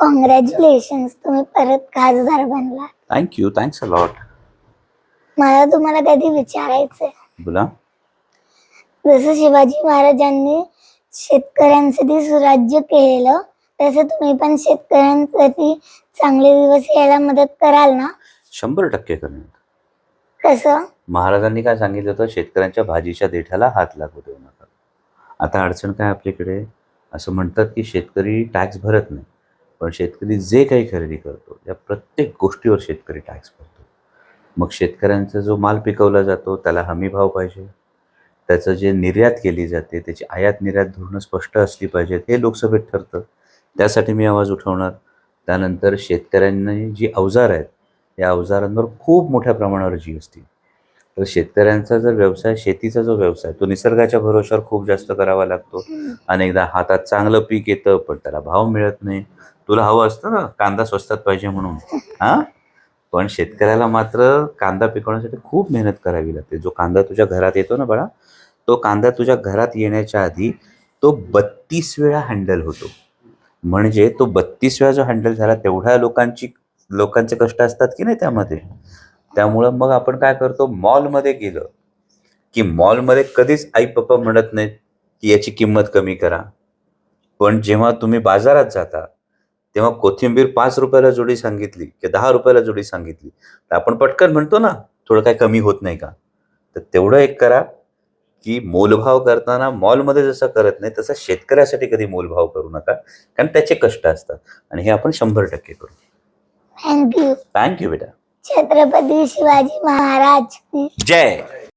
Congratulation तुम्ही परत खासदार बनला थँक्यू थँक्स अ लॉट मला तुम्हाला कधी विचारायचंय? बोला. जसं शिवाजी महाराजांनी शेतकऱ्यांसाठी सुराज्य केलेलं तसं तुम्ही पण शेतकऱ्यांसाठी चांगले दिवस यायला मदत कराल ना? शंभर टक्के करणार. कसं? महाराजांनी काय सांगितलं होतं? शेतकऱ्यांच्या भाजीच्या देठाला हात लागू देऊ नका. आता अडचण काय आपल्याकडे? असं म्हणतात की शेतकरी टॅक्स भरत नाही. पण शेतकरी जे काही खरेदी करतो त्या प्रत्येक गोष्टीवर शेतकरी टॅक्स भरतो. मग शेतकऱ्यांचा जो माल पिकवला जातो त्याला हमी भाव पाहिजे. त्याचं जे निर्यात केली जाते त्याची आयात निर्यात धोरणं स्पष्ट असली पाहिजेत हे लोकसभेत ठरतं. त्यासाठी मी आवाज उठवणार. त्यानंतर शेतकऱ्यांनी जी अवजार आहेत या अवजारांवर खूप मोठ्या प्रमाणावर जी एस टी तर शेतकऱ्यांचा जर व्यवसाय शेतीचा जो व्यवसाय तो निसर्गाच्या भरोश्यावर खूप जास्त करावा लागतो. अनेकदा हातात चांगलं पीक येतं पण त्याला भाव मिळत नाही. तुला हवं असतं ना? कांदा स्वस्तात पाहिजे म्हणून. हां? पण शेतकऱ्याला मात्र कांदा पिकवण्यासाठी खूप मेहनत करावी लागते. जो कांदा तुझ्या घरात येतो ना बाळा तो कांदा तुझ्या घरात येण्याच्या आधी तो बत्तीस वेळा हँडल होतो. म्हणजे तो बत्तीस वेळा जो हँडल झाला तेवढ्या लोकांची लोकांचे कष्ट असतात की नाही त्यामध्ये? त्यामुळं मग आपण काय करतो? मॉलमध्ये गेलं की मॉलमध्ये कधीच आई पप्पा म्हणत नाहीत की याची किंमत कमी करा. पण जेव्हा तुम्ही बाजारात जाता तेव्हा कोथिंबीर पाच रुपयाला जोडी सांगितली की दहा रुपयाला जोडी सांगितली. तर आपण पटकन म्हणतो ना थोडं काय कमी होत नाही का? तर तेवढं एक करा की मोलभाव करताना मॉलमध्ये जसं करत नाही तसं शेतकऱ्यासाठी कधी मोलभाव करू नका कारण त्याचे कष्ट असतात. आणि हे आपण शंभर टक्के करू. थँक्यू थँक्यू बेटा. छत्रपती शिवाजी महाराज. जय.